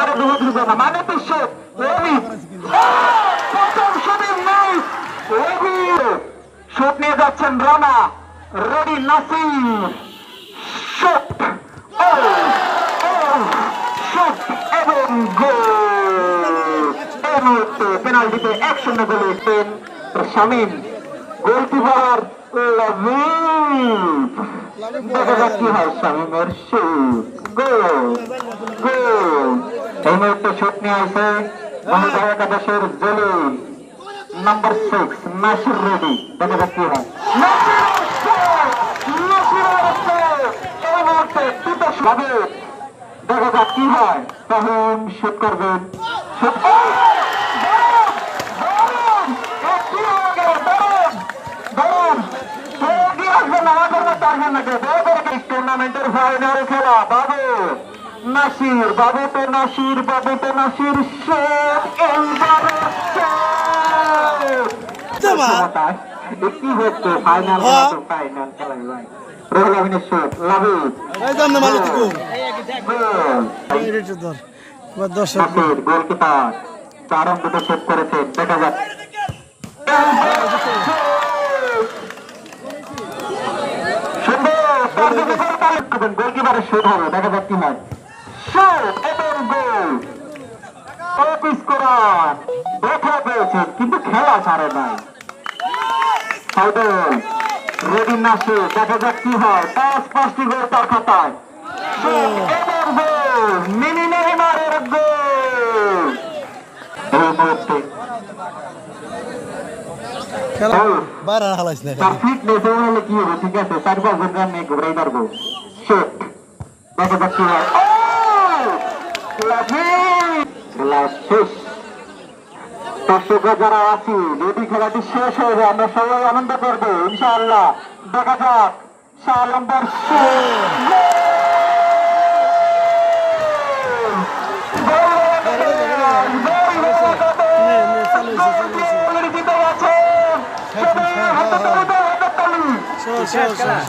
বাইরে ডুবে দিবে না মানে তো সে রবি প্রথম শুটিং নাই রবি শুট নিয়ে যাচ্ছেন রানা রেডি নাসির শুট ও শুট এবং গোল এই মুহূর্তে পেনাল্টিতে এক শূন্য গোলে শামিম গোলকিপার লাভিব হয় শামিমের শুট গোল গোল এই মুহূর্তে শুট নিয়ে আসে নাম্বার সিক্স নাসির রেডি দেখা যাক কি হয় দেখা যাক কি হয় তাহলে শুট করবেন টুর্নামেন্টের ফাইনাল খেলা। বাবু নাসির বাবু তো নাসির বাবু তো নাসির হচ্ছে ফাইনাল ফাইনাল আমিনের রেটে ধর এবার। দর্শক গোলকিপার। চারণ দুটো সেভ করেছেন দেখা যাক। গোলকিপারের শুট হবে, দেখা যাক কি হয়। শুট এবং গোল অফিস করার। দেখা পেয়েছেন, কিন্তু খেলা ছাড়ে নাই। সাইদুল রেডি নাসে দেখা যাক কি হয়। পাঁচ পাঁচটি গোল তার খাতায়। মিনি নেইমারের গোল এই মুহূর্তে খেলা গোল বাইরে হালাইছ না তার হলে কি হবে? ঠিক আছে শুট দেখা যাক কি হয়। খেলা শেষ। দর্শকরা যারা আছি যদি খেলাটি শেষ হয়ে যায় আমরা সবাই আনন্দ করব ইনশাআল্লাহ। দেখা যাক চার নম্বর শেষ শেষ